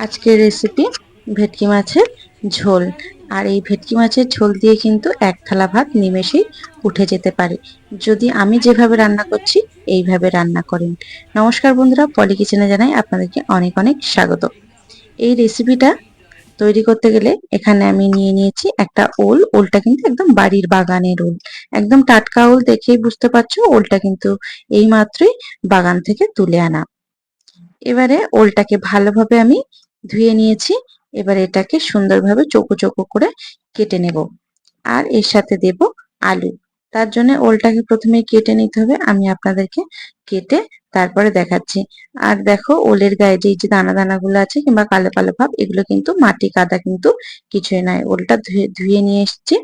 আজকের রেসিপি ভেটকি মাছের ঝোল। আর এই ভেটকি মাছের ঝোল দিয়ে কিন্তু এক থালা ভাত নিমেষেই উঠে যেতে পারে। যদি আমি যেভাবে রান্না করছি, এইভাবে রান্না করেন। নমস্কার বন্ধুরা, পলি কিচেনে জানাই আপনাদেরকে অনেক অনেক স্বাগত। এই রেসিপিটা তৈরি করতে গেলে এখানে আমি নিয়ে নিয়েছি একটা ওল। ওলটা কিন্তু একদম বাড়ির বাগানের ওল। একদম টাটকা ওল দেখেই বুঝতে পারছ, ওলটা কিন্তু এই মাত্রই বাগান থেকে তুলে আনা। এবারে ওলটাকে ভালোভাবে আমি ধুয়ে নিয়েছি। এবার এটাকে সুন্দরভাবে চোখো চোখো করে কেটে নেব। আর এর সাথে দেব আলু। তার জন্য ওলটাকে প্রথমে কেটে নিতে হবে। আমি আপনাদেরকে কেটে তারপরে দেখাচ্ছি। আর দেখো, ওলের গায়ে যে যে দানা দানাগুলো আছে কিংবা কালো কালো ভাব, এগুলো কিন্তু মাটি কাদা কিন্তু কিছুই নয়। ওলটা ধুয়ে ধুয়ে নিয়ে এসছি।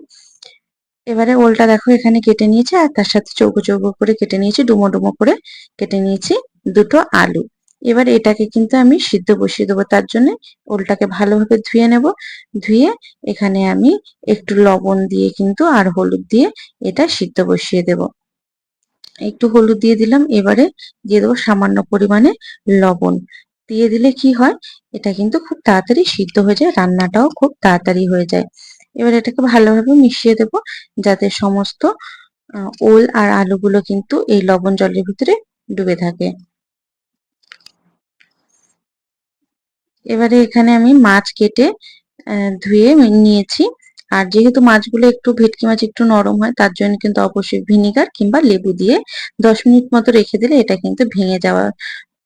এবারে ওলটা দেখো এখানে কেটে নিয়েছি আর তার সাথে চৌকো চৌকো করে কেটে নিয়েছি, ডুমো ডুমো করে কেটে নিয়েছি দুটো আলু। এবার এটাকে কিন্তু আমি সিদ্ধ বসিয়ে দেবো। তার জন্য ওলটাকে ভালোভাবে ধুয়ে নেব। ধুয়ে এখানে আমি একটু লবণ দিয়ে কিন্তু আর হলুদ দিয়ে এটা সিদ্ধ বসিয়ে দেব। একটু হলুদ দিয়ে দিলাম। এবারে দিয়ে দেবো সামান্য পরিমাণে লবণ। দিয়ে দিলে কি হয়? এটা কিন্তু খুব তাড়াতাড়ি সিদ্ধ হয়ে যায়। রান্নাটাও খুব তাড়াতাড়ি হয়ে যায়। এবার এটাকে ভালোভাবে মিশিয়ে দেব যাতে সমস্ত ওল আর আলুগুলো কিন্তু এই লবণ জলের ভিতরে ডুবে থাকে। এবারে এখানে আমি মাছ কেটে ধুয়ে নিয়েছি। আর যেহেতু মাছগুলো একটু, ভেটকি মাছ একটু নরম হয়, তার জন্য কিন্তু অবশ্যই ভিনিগার কিংবা লেবু দিয়ে দশ মিনিট মতো রেখে দিলে এটা কিন্তু ভেঙে যাওয়ার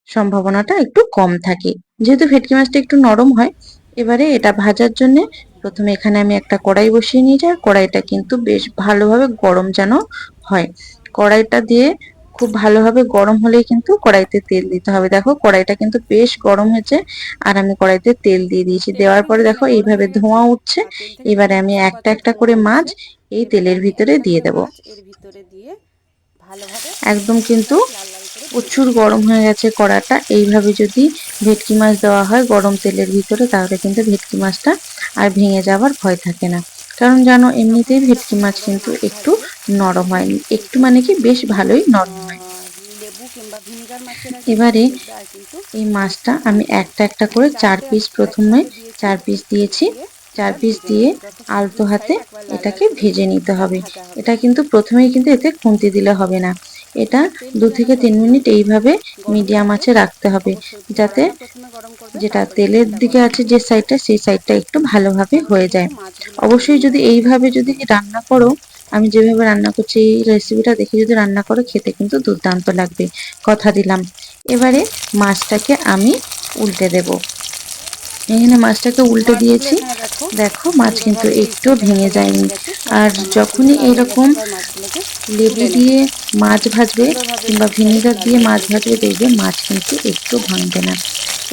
সম্ভাবনাটা একটু কম থাকে। যেহেতু ভেটকি মাছটা একটু নরম হয়, এবারে এটা ভাজার জন্য প্রথমে এখানে আমি একটা কড়াই বসিয়ে নিয়ে যাই কড়াইটা কিন্তু বেশ ভালোভাবে গরম যেন হয়। কড়াইটা দিয়ে খুব ভালোভাবে গরম হলেই কিন্তু কড়াইতে তেল দিতে হবে। দেখো কড়াইটা কিন্তু বেশ গরম হয়েছে আর আমি কড়াইতে তেল দিয়ে দিয়েছি। দেওয়ার পরে দেখো এইভাবে ধোঁয়া উঠছে। এবারে আমি একটা একটা করে মাছ এই তেলের ভিতরে দিয়ে দেব। একদম কিন্তু প্রচুর গরম হয়ে গেছে কড়াটা। এইভাবে যদি ভেটকি মাছ দেওয়া হয় গরম তেলের ভিতরে তাহলে কিন্তু ভেটকি মাছটা আর ভেঙে যাওয়ার ভয় থাকে না। কারণ জানো এমনিতেই ভেটকি মাছ কিন্তু একটু নরম হয় একটু মানে কি বেশ ভালোই নরম হয় এবারে এই মাছটা আমি একটা একটা করে চার পিস প্রথমে চার পিস দিয়েছি। চার পিস দিয়ে আলতো হাতে এটাকে ভেজে নিতে হবে। এটা কিন্তু প্রথমেই কিন্তু এতে খুন্তি দিলে হবে না। এটা দু থেকে তিন মিনিট এইভাবে মিডিয়াম আছে রাখতে হবে। যাতে যেটা তেলের দিকে আছে যে সাইডটা সেই সাইডটা একটু ভালোভাবে হয়ে যায়। অবশ্যই যদি এইভাবে যদি রান্না করো আমি যেভাবে রান্না করছি এই রেসিপিটা দেখে যদি রান্না করো খেতে কিন্তু দুর্দান্ত লাগবে। কথা দিলাম। এবারে মাছটাকে আমি উল্টে দেব। এখানে মাছটাকে উল্টে দিয়েছি। দেখো মাছ কিন্তু একটু ভেঙে যায়নি। আর যখনই এইরকম লেবু দিয়ে মাছ ভাজবে কিংবা ভিনেগার দিয়ে মাছ ভাজবে দেখবে মাছ কিন্তু একটু ভাঙবে না।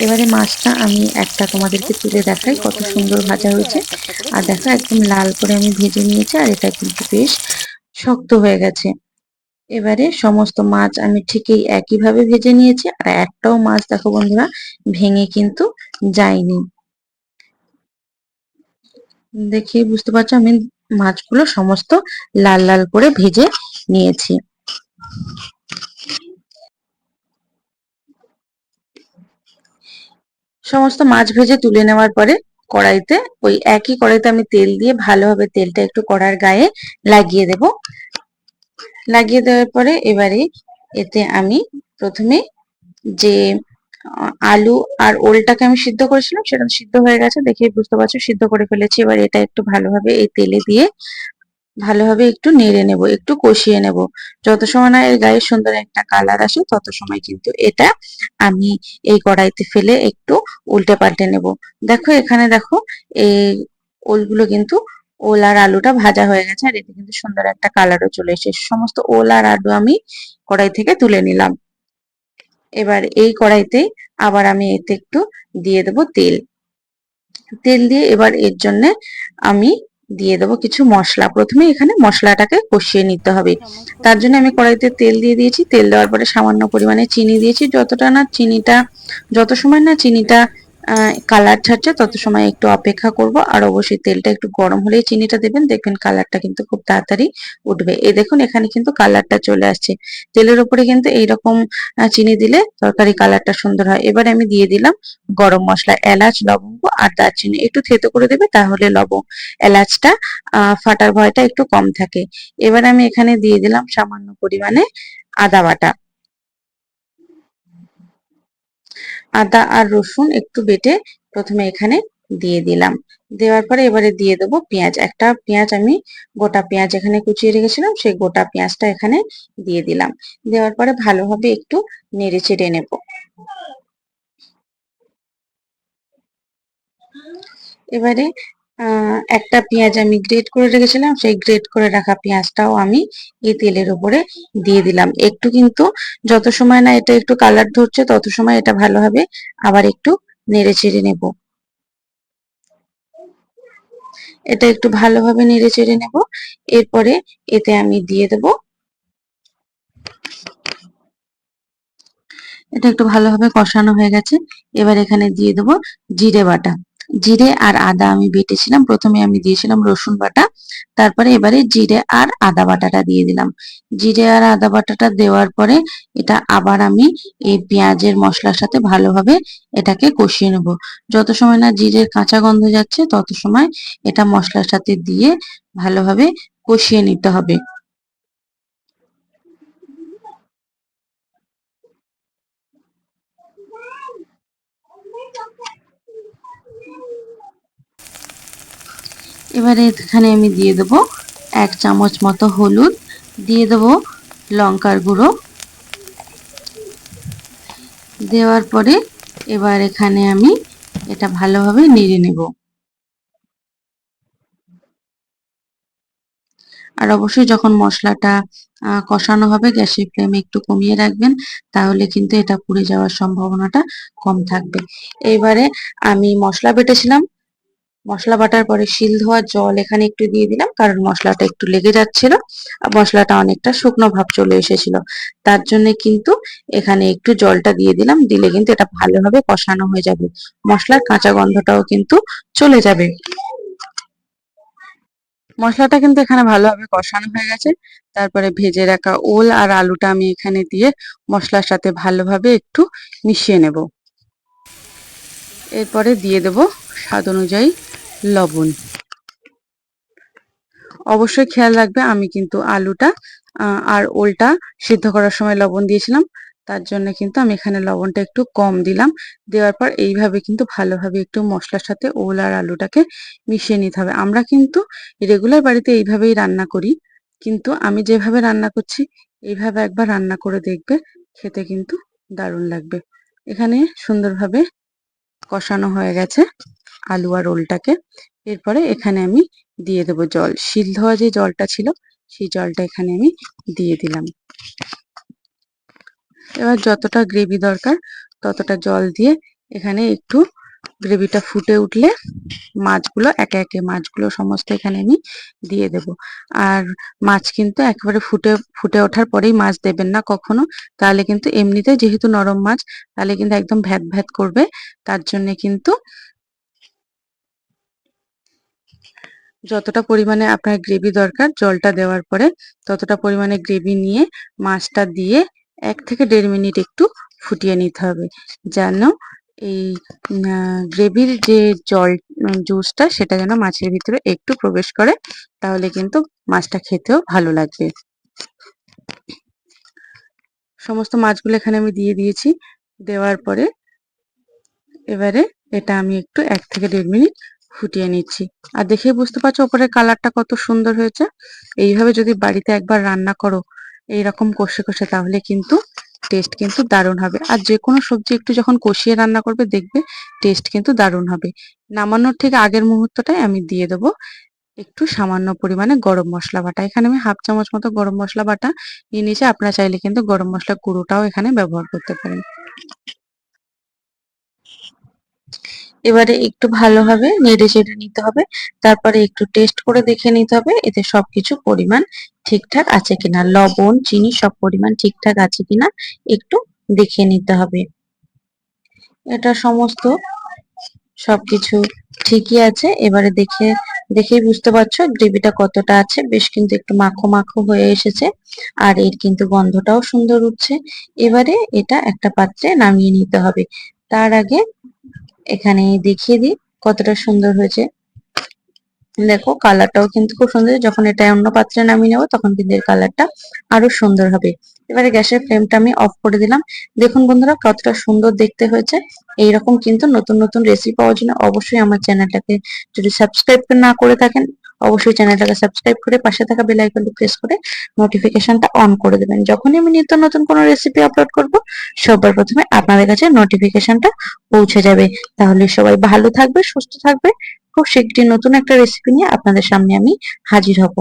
এবারে মাছটা আমি একটা তোমাদেরকে তুলে দেখাই কত সুন্দর ভাজা হয়েছে। আর দেখো, একদম লাল করে আমি ভেজে নিয়েছি আর এটা কিন্তু বেশ শক্ত হয়ে গেছে। এবারে সমস্ত মাছ আমি ঠিকই একইভাবে ভেজে নিয়েছি আর একটাও মাছ দেখো বন্ধুরা, ভেঙে কিন্তু যায়নি। দেখে বুঝতে পারছ, আমি মাছগুলো সমস্ত লাল লাল করে ভেজে নিয়েছি। সমস্ত মাছ ভেজে তুলে নেওয়ার পরে কড়াইতে ওই একই কড়াইতে আমি তেল দিয়ে ভালোভাবে তেলটা একটু কড়ার গায়ে লাগিয়ে দেব। লাগিয়ে দেওয়ার পরে এবারে এতে আমি প্রথমে যে আলু আর ওলটাকে আমি সিদ্ধ করেছিলাম সেটা সিদ্ধ হয়ে গেছে দেখে বুঝতে পারছ, সিদ্ধ করে ফেলেছি। এবার এটা একটু ভালোভাবে এই তেলে দিয়ে ভালোভাবে একটু নেড়ে নেব, একটু কষিয়ে নেব। যত সময় না এর গায়ে সুন্দর একটা কালার আসে, তত সময় কিন্তু এটা আমি এই কড়াইতে ফেলে একটু উল্টে পাল্টে নেব। দেখো এখানে দেখো, এই ওলগুলো কিন্তু ওল আর আলুটা ভাজা হয়ে গেছে আর এতে কিন্তু সুন্দর একটা কালারও চলে এসেছে। সমস্ত ওল আর আলু আমি কড়াই থেকে তুলে নিলাম। এবার এই কড়াইতে আবার আমি এতে একটু দিয়ে দেব তেল। তেল দিয়ে এবার এর জন্য আমি দিয়ে দেবো কিছু মশলা। প্রথমে এখানে মশলাটাকে কষিয়ে নিতে হবে। তার জন্য আমি কড়াইতে তেল দিয়ে দিয়েছি। তেল দেওয়ার পরে সামান্য পরিমাণে চিনি দিয়েছি। যতটা না চিনিটা, যত সময় না চিনিটা কালার ছাড়ছে, তত সময় একটু অপেক্ষা করব। আর অবশ্যই তেলটা একটু গরম হলেই চিনিটা দেবেন, দেখবেন কালারটা কিন্তু খুব তাড়াতাড়ি উঠবে। এই দেখুন, এখানে কিন্তু কালারটা চলে আসছে। তেলের উপরে কিন্তু এইরকম চিনি দিলে তরকারি কালারটা সুন্দর হয়। এবারে আমি দিয়ে দিলাম গরম মশলা, এলাচ, লবঙ্গ আর দারচিনি। একটু থেতো করে দেবে, তাহলে লবঙ্গ, এলাচটা ফাটার ভয়টা একটু কম থাকে। এবার আমি এখানে দিয়ে দিলাম সামান্য পরিমাণে আদা বাটা। আদা আর রসুন একটু বেটে প্রথমে এখানে দিয়ে দিলাম। দেওয়ার পরে এবারে দিয়ে দেব পেঁয়াজ। একটা পেঁয়াজ আমি গোটা পেঁয়াজ এখানে কুচিয়ে রেখেছিলাম, সেই গোটা পেঁয়াজটা এখানে দিয়ে দিলাম। দেওয়ার পরে ভালোভাবে একটু নেড়ে চেড়ে নেব। এবারে একটা পেঁয়াজ আমি গ্রেট করে রেখেছিলাম, সেই গ্রেট করে রাখা পেঁয়াজটাও আমি এই তেলের উপরে দিয়ে দিলাম। একটু কিন্তু যত সময় না এটা একটু কালার ধরছে, তত সময় এটা ভালোভাবে আবার একটু নেড়ে চেড়ে নেব। এটা একটু ভালোভাবে নেড়ে চেড়ে নেব। এরপরে এতে আমি দিয়ে দেব। এটা একটু ভালোভাবে কষানো হয়ে গেছে। এবার এখানে দিয়ে দেব জিরে বাটা। জিরে আর আদা আমি বেটেছিলাম। প্রথমে আমি দিয়েছিলাম রসুন বাটা, তারপরে এবারে জিরে আর আদা বাটাটা দিয়ে দিলাম। জিরে আর আদা বাটাটা দেওয়ার পরে এটা আবার আমি এই পেঁয়াজের মশলার সাথে ভালোভাবে এটাকে কষিয়ে নেব। যত সময় না জিরের কাঁচা গন্ধ যাচ্ছে, তত সময় এটা মশলার সাথে দিয়ে ভালোভাবে কষিয়ে নিতে হবে। এবারে এখানে আমি দিয়ে দেব এক চামচ মতো হলুদ, দিয়ে দেব লঙ্কার গুঁড়ো। দেওয়ার পরে এবার এখানে আমি এটা ভালোভাবে নেড়ে নেব। আর অবশ্যই যখন মশলাটা কষানো হবে, গ্যাসের ফ্লেম একটু কমিয়ে রাখবেন, তাহলে কিন্তু এটা পুড়ে যাওয়ার সম্ভাবনাটা কম থাকবে। এবারে আমি মশলা বেটেছিলাম মশলা বাটার পরে শিল ধোয়া জল এখানে একটু দিয়ে দিলাম, কারণ মশলাটা একটু লেগে যাচ্ছিল। মশলাটা অনেকটা শুকনো ভাব চলে এসেছিল। তার জন্য কিন্তু এখানে একটু জলটা দিয়ে দিলাম, দিলে কিন্তু এটা ভালোভাবে কষানো হয়ে যাবে। মশলার কাঁচা গন্ধটাও কিন্তু চলে যাবে। মশলাটা কিন্তু এখানে ভালোভাবে কষানো হয়ে গেছে। তারপরে ভেজে রাখা ওল আর আলুটা আমি এখানে দিয়ে মশলার সাথে ভালোভাবে একটু মিশিয়ে নেব। এরপরে দিয়ে দেব স্বাদ অনুযায়ী লবণ। অবশ্যই খেয়াল রাখবে, আমি কিন্তু আলুটা আর ওলটা সিদ্ধ করার সময় লবণ দিয়েছিলাম। তার জন্য কিন্তু আমি এখানে লবণটা একটু কম দিলাম। দেওয়ার পর এইভাবে কিন্তু ভালোভাবে একটু মশলার সাথে ওল আর আলুটাকে মিশিয়ে নিতে হবে। আমরা কিন্তু রেগুলার বাড়িতে এইভাবেই রান্না করি। কিন্তু আমি যেভাবে রান্না করছি, এইভাবে একবার রান্না করে দেখবে, খেতে কিন্তু দারুণ লাগবে। এখানে সুন্দরভাবে কষানো হয়ে গেছে আলু আর রোলটাকে এরপরে এখানে আমি দিয়ে দেবো জল। শিল ধোয়া যে জলটা ছিল, সেই জলটা এখানে আমি দিয়ে দিলাম। এবার যতটা গ্রেভি দরকার, ততটা জল দিয়ে এখানে একটু গ্রেভিটা ফুটে উঠলে মাছগুলো, একে একে মাছগুলো সমস্ত এখানে আমি দিয়ে দেব। আর মাছ কিন্তু একেবারে ফুটে ফুটে ওঠার পরেই মাছ দেবেন না কখনো। তাহলে কিন্তু এমনিতে যেহেতু নরম মাছ, তাহলে কিন্তু একদম ভ্যাত ভ্যাত করবে। তার জন্য কিন্তু যতটা পরিমাণে আপনার গ্রেভি দরকার জলটা দেওয়ার পরে, ততটা পরিমাণে গ্রেভি নিয়ে মাছটা দিয়ে এক থেকে দেড় মিনিট একটু ফুটিয়ে নিতে হবে। যেন এই আহ গ্রেভির যে জল জুসটা সেটা যেন মাছের ভিতরে একটু প্রবেশ করে, তাহলে কিন্তু মাছটা খেতেও ভালো লাগবে। সমস্ত মাছগুলো এখানে আমি দিয়ে দিয়েছি। দেওয়ার পরে এবারে এটা আমি একটু এক থেকে দেড় মিনিট ফুটিয়ে নিচ্ছি। আর দেখেই বুঝতে পারছ ওপরের কালারটা কত সুন্দর হয়েছে। এইভাবে যদি বাড়িতে একবার রান্না করো, এইরকম কষে কষে, তাহলে কিন্তু টেস্ট কিন্তু দারুণ হবে। আর যে কোনো সবজি একটু যখন কষিয়ে রান্না করবে, দেখবে টেস্ট কিন্তু দারুণ হবে। নামানোর ঠিক আগের মুহূর্তটাই আমি দিয়ে দেবো। একটু সামান্য পরিমাণে গরম মশলা বাটা। এখানে আমি হাফ চামচ মতো গরম মশলা বাটা নিয়ে নিয়েছি। আপনারা চাইলে কিন্তু গরম মশলা গুঁড়োটাও এখানে ব্যবহার করতে পারেন। এবারে একটু ভালোভাবে নেড়ে চেড়ে নিতে হবে। তারপরে একটু টেস্ট করে দেখে নিতে হবে, এতে সবকিছু পরিমাণ ঠিকঠাক আছে কিনা। লবণ, চিনি সব পরিমাণ ঠিকঠাক আছে কিনা একটু দেখে নিতে হবে। এটা সমস্ত সবকিছু ঠিকই আছে। এবারে দেখে, দেখেই বুঝতে পারছ, গ্রেভিটা কতটা আছে। বেশ কিন্তু একটু মাখো মাখো হয়ে এসেছে, আর এর কিন্তু গন্ধটাও সুন্দর উঠছে। এবারে এটা একটা পাত্রে নামিয়ে নিতে হবে। তার আগে এখানে দেখিয়ে দিই কতটা সুন্দর হয়েছে। দেখো কালারটাও কিন্তু খুব সুন্দর। যখন এটা অন্য পাত্রে নামিয়ে নেব, তখন কিন্তু এর কালারটা আরও সুন্দর হবে। এবারে গ্যাসের ফ্লেমটা আমি অফ করে দিলাম। দেখুন বন্ধুরা কতটা সুন্দর দেখতে হয়েছে। এইরকম কিন্তু নতুন নতুন রেসিপি পাওয়ার জন্য অবশ্যই আমার চ্যানেলটাকে যদি সাবস্ক্রাইব না করে থাকেন অবশ্যই চ্যানেলটাকে সাবস্ক্রাইব করে পাশে থাকা বেল আইকনটি প্রেস করে নোটিফিকেশনটা অন করে দেবেন। যখনই আমি নিত্য নতুন কোনো রেসিপি আপলোড করব, সবার প্রথমে আপনাদের কাছে নোটিফিকেশনটা পৌঁছে যাবে। তাহলে সবাই ভালো থাকবে, সুস্থ থাকবে। খুব শীঘ্রই নতুন একটা রেসিপি নিয়ে আপনাদের সামনে আমি হাজির হব।